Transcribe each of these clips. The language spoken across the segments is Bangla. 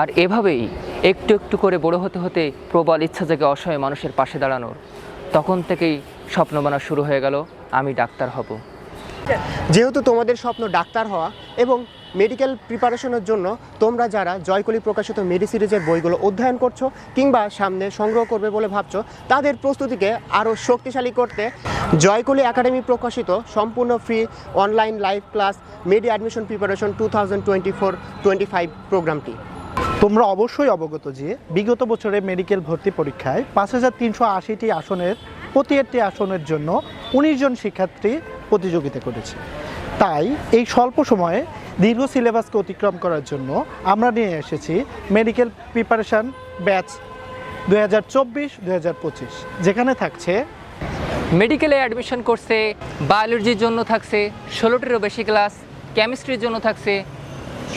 আর এভাবেই একটু একটু করে বড় হতে হতে প্রবল ইচ্ছা জেগে অসহায় মানুষের পাশে দাঁড়ানোর। তখন থেকেই স্বপ্ন বানা শুরু হয়ে গেল, আমি ডাক্তার হব। যেহেতু তোমাদের স্বপ্ন ডাক্তার হওয়া এবং মেডিকেল প্রিপারেশনের জন্য তোমরা যারা জয়কলি প্রকাশিত মেডি সিরিজের বইগুলো অধ্যয়ন করছ কিংবা সামনে সংগ্রহ করবে বলে ভাবছ, তাদের প্রস্তুতিকে আরও শক্তিশালী করতে জয়কলি একাডেমি প্রকাশিত সম্পূর্ণ free online live class medi admission preparation two thousand twenty four twenty five প্রোগ্রামটি তোমরা অবশ্যই অবগত যে বিগত বছরে মেডিকেল ভর্তি পরীক্ষায় পাঁচ হাজার তিনশো আশিটি আসনের প্রতি একটি আসনের জন্য উনিশ জন শিক্ষার্থী প্রতিযোগিতা করেছে। তাই এই স্বল্প সময়ে দীর্ঘ সিলেবাসকে অতিক্রম করার জন্য আমরা নিয়ে এসেছি মেডিকেল প্রিপারেশন ব্যাচ দু হাজার চব্বিশ দু হাজার পঁচিশ যেখানে থাকছে মেডিকেলে অ্যাডমিশন কোর্সে বায়োলজির জন্য থাকছে ষোলোটিরও বেশি ক্লাস কেমিস্ট্রির জন্য থাকছে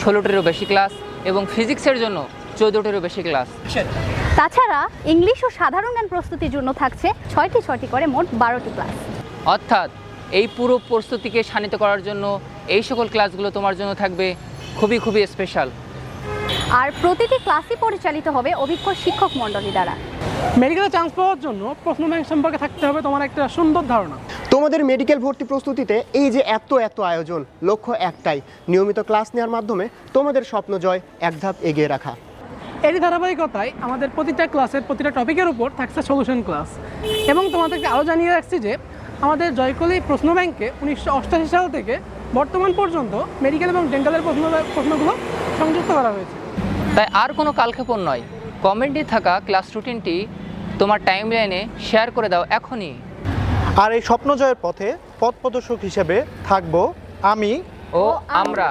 ষোলোটিরও বেশি ক্লাস এবং ফিজিক্সের জন্য চৌদ্দটিরও বেশি ক্লাস। তাছাড়া ইংলিশ ও সাধারণ জ্ঞান প্রস্তুতির জন্য থাকছে ছয়টি ছয়টি করে মোট বারোটি ক্লাস। অর্থাৎ এই পুরো প্রস্তুতিকে শানিত করার জন্য এই সকল ক্লাসগুলো তোমার জন্য থাকবে খুবই খুবই স্পেশাল আর প্রতিটি ক্লাসই পরিচালিত হবে অভিজ্ঞ শিক্ষক মণ্ডলী দ্বারা। মেডিকেলে চান্স পাওয়ার জন্য প্রশ্ন ব্যাংক সম্পর্কে থাকতে হবে তোমার একটা সুন্দর ধারণা। তোমাদের মেডিকেল ভর্তি প্রস্তুতিতে এই যে এত এত আয়োজন লক্ষ্য একটাই নিয়মিত ক্লাস নেওয়ার মাধ্যমে তোমাদের স্বপ্ন জয় এক ধাপ এগিয়ে রাখা। এরই ধারাবাহিকতায় আমাদের প্রতিটা ক্লাসের প্রতিটা টপিকের উপর থাকছে সলিউশন ক্লাস এবং তোমাদেরকে আরও জানিয়ে রাখছি যে আমাদের জয়কলি প্রশ্ন ব্যাংকে উনিশশো অষ্টাশি সাল থেকে বর্তমান পর্যন্ত মেডিকেল এবং ডেন্টালের প্রশ্ন প্রশ্নগুলো সংযুক্ত করা হয়েছে। তাই আর কোনো কালক্ষেপণ নয়। কমেন্টে থাকা ক্লাস রুটিনটি তোমার টাইম লাইনে শেয়ার করে দাও এখনই। আর এই স্বপ্ন জয়ের পথে পথ প্রদর্শক হিসেবে থাকব আমি ও আমরা।